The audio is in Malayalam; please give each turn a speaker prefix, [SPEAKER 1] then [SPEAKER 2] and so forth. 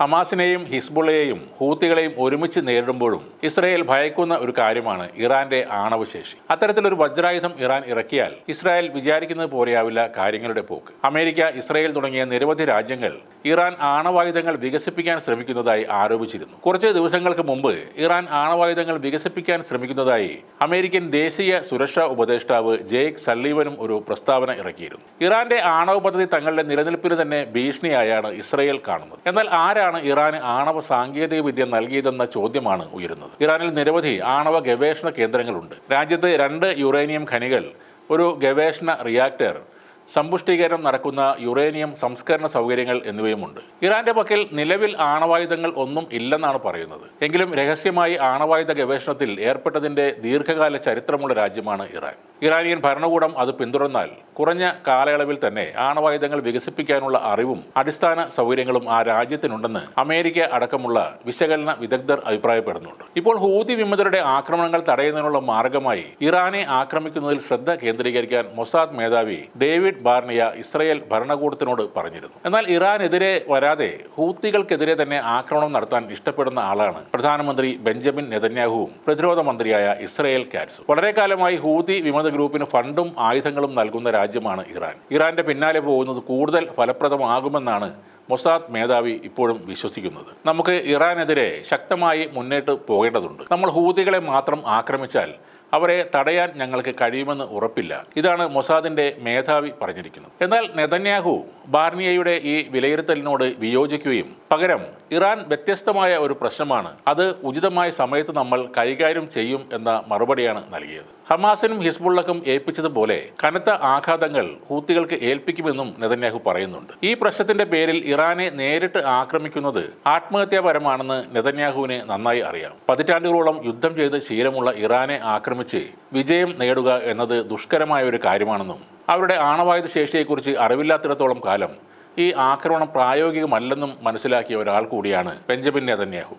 [SPEAKER 1] ഹമാസിനെയും ഹിസ്ബുള്ളയെയും ഹൂത്തികളെയും ഒരുമിച്ച് നേരിടുമ്പോഴും ഇസ്രായേൽ ഭയക്കുന്ന ഒരു കാര്യമാണ് ഇറാന്റെ ആണവശേഷി. അത്തരത്തിലൊരു വജ്രായുധം ഇറാൻ ഇറക്കിയാൽ ഇസ്രായേൽ വിചാരിക്കുന്നത് പോലെയാവില്ല കാര്യങ്ങളുടെ പോക്ക്. അമേരിക്ക ഇസ്രായേൽ തുടങ്ങിയ നിരവധി രാജ്യങ്ങൾ ഇറാൻ ആണവായുധങ്ങൾ വികസിപ്പിക്കാൻ ശ്രമിക്കുന്നതായി ആരോപിച്ചിരുന്നു. കുറച്ച് ദിവസങ്ങൾക്ക് മുമ്പ് ഇറാൻ ആണവായുധങ്ങൾ വികസിപ്പിക്കാൻ ശ്രമിക്കുന്നതായി അമേരിക്കൻ ദേശീയ സുരക്ഷാ ഉപദേഷ്ടാവ് ജേക്ക് സല്ലീവനും ഒരു പ്രസ്താവന ഇറക്കിയിരുന്നു. ഇറാന്റെ ആണവ പദ്ധതി തങ്ങളുടെ നിലനിൽപ്പിന് തന്നെ ഭീഷണിയായാണ് ഇസ്രായേൽ കാണുന്നത്. എന്നാൽ ആരാണ് ഇറാന് ആണവ സാങ്കേതിക വിദ്യ നൽകിയതെന്ന ചോദ്യമാണ് ഉയരുന്നത്. ഇറാനിൽ നിരവധി ആണവ ഗവേഷണ കേന്ദ്രങ്ങളുണ്ട്. രാജ്യത്ത് രണ്ട് യുറേനിയം ഖനികൾ ഒരു ഗവേഷണ റിയാക്ടർ സമ്പുഷ്ടീകരണം നടക്കുന്ന യുറേനിയം സംസ്കരണ സൗകര്യങ്ങൾ എന്നിവയുമുണ്ട്. ഇറാന്റെ പക്കൽ നിലവിൽ ആണവായുധങ്ങൾ ഒന്നും ഇല്ലെന്നാണ് പറയുന്നത്. എങ്കിലും രഹസ്യമായി ആണവായുധ ഗവേഷണത്തിൽ ഏർപ്പെട്ടതിന്റെ ദീർഘകാല ചരിത്രമുള്ള രാജ്യമാണ് ഇറാൻ. ഇറാനിയൻ ഭരണകൂടം അത് പിന്തുടർന്നാൽ കുറഞ്ഞ കാലയളവിൽ തന്നെ ആണവായുധങ്ങൾ വികസിപ്പിക്കാനുള്ള അറിവും അടിസ്ഥാന സൗകര്യങ്ങളും ആ രാജ്യത്തിനുണ്ടെന്ന് അമേരിക്ക അടക്കമുള്ള വിശകലന വിദഗ്ധർ അഭിപ്രായപ്പെടുന്നുണ്ട്. ഇപ്പോൾ ഹൂതി വിമതരുടെ ആക്രമണങ്ങൾ തടയുന്നതിനുള്ള മാർഗമായി ഇറാനെ ആക്രമിക്കുന്നതിൽ ശ്രദ്ധ കേന്ദ്രീകരിക്കാൻ മൊസാദ് മേധാവി ഡേവിഡ് ബാർണിയ ഇസ്രയേൽ ഭരണകൂടത്തിനോട് പറഞ്ഞിരുന്നു. എന്നാൽ ഇറാനെതിരെ വരാതെ ഹൂത്തികൾക്കെതിരെ തന്നെ ആക്രമണം നടത്താൻ ഇഷ്ടപ്പെടുന്ന ആളാണ് പ്രധാനമന്ത്രി ബെഞ്ചമിൻ നെതന്യാഹുവും പ്രതിരോധ മന്ത്രിയായ ഇസ്രയേൽ കാറ്റ്സും. വളരെ കാലമായി ഹൂതി വിമത ഗ്രൂപ്പിന് ഫണ്ടും ആയുധങ്ങളും നൽകുന്ന രാജ്യമാണ് ഇറാൻ. ഇറാന്റെ പിന്നാലെ പോകുന്നത് കൂടുതൽ ഫലപ്രദമാകുമെന്നാണ് മൊസാദ് മേധാവി ഇപ്പോഴും വിശ്വസിക്കുന്നത്. നമുക്ക് ഇറാനെതിരെ ശക്തമായി മുന്നേറ്റ് പോകേണ്ടതുണ്ട്. നമ്മൾ ഹൂതികളെ മാത്രം ആക്രമിച്ചാൽ അവരെ തടയാൻ ഞങ്ങൾക്ക് കഴിയുമെന്ന് ഉറപ്പില്ല. ഇതാണ് മൊസാദിന്റെ മേധാവി പറഞ്ഞിരിക്കുന്നത്. എന്നാൽ നെതന്യാഹു ബാർണിയയുടെ ഈ വിലയിരുത്തലിനോട് വിയോജിക്കുകയും പകരം ഇറാൻ വ്യത്യസ്തമായ ഒരു പ്രശ്നമാണ്. അത് ഉചിതമായ സമയത്ത് നമ്മൾ കൈകാര്യം ചെയ്യും എന്ന മറുപടിയാണ് നൽകിയത്. ഹമാസിനും ഹിസ്ബുള്ളക്കും ഏൽപ്പിച്ചതുപോലെ കനത്ത ആഘാതങ്ങൾ ഹൂത്തികൾക്ക് ഏൽപ്പിക്കുമെന്നും നെതന്യാഹു പറയുന്നുണ്ട്. ഈ പ്രശ്നത്തിന്റെ പേരിൽ ഇറാനെ നേരിട്ട് ആക്രമിക്കുന്നത് ആത്മഹത്യാപരമാണെന്ന് നെതന്യാഹുവിന് നന്നായി അറിയാം. പതിറ്റാണ്ടുകളോളം യുദ്ധം ചെയ്ത് ശീലമുള്ള ഇറാനെ ആക്രമിച്ച് വിജയം നേടുക എന്നത് ദുഷ്കരമായ ഒരു കാര്യമാണെന്നും അവരുടെ ആണവായുധ ശേഷിയെക്കുറിച്ച് അറിവില്ലാത്തിടത്തോളം കാലം ഈ ആക്രമണം പ്രായോഗികമല്ലെന്നും മനസ്സിലാക്കിയ ഒരാൾ കൂടിയാണ് ബെഞ്ചമിൻ നെതന്യാഹു.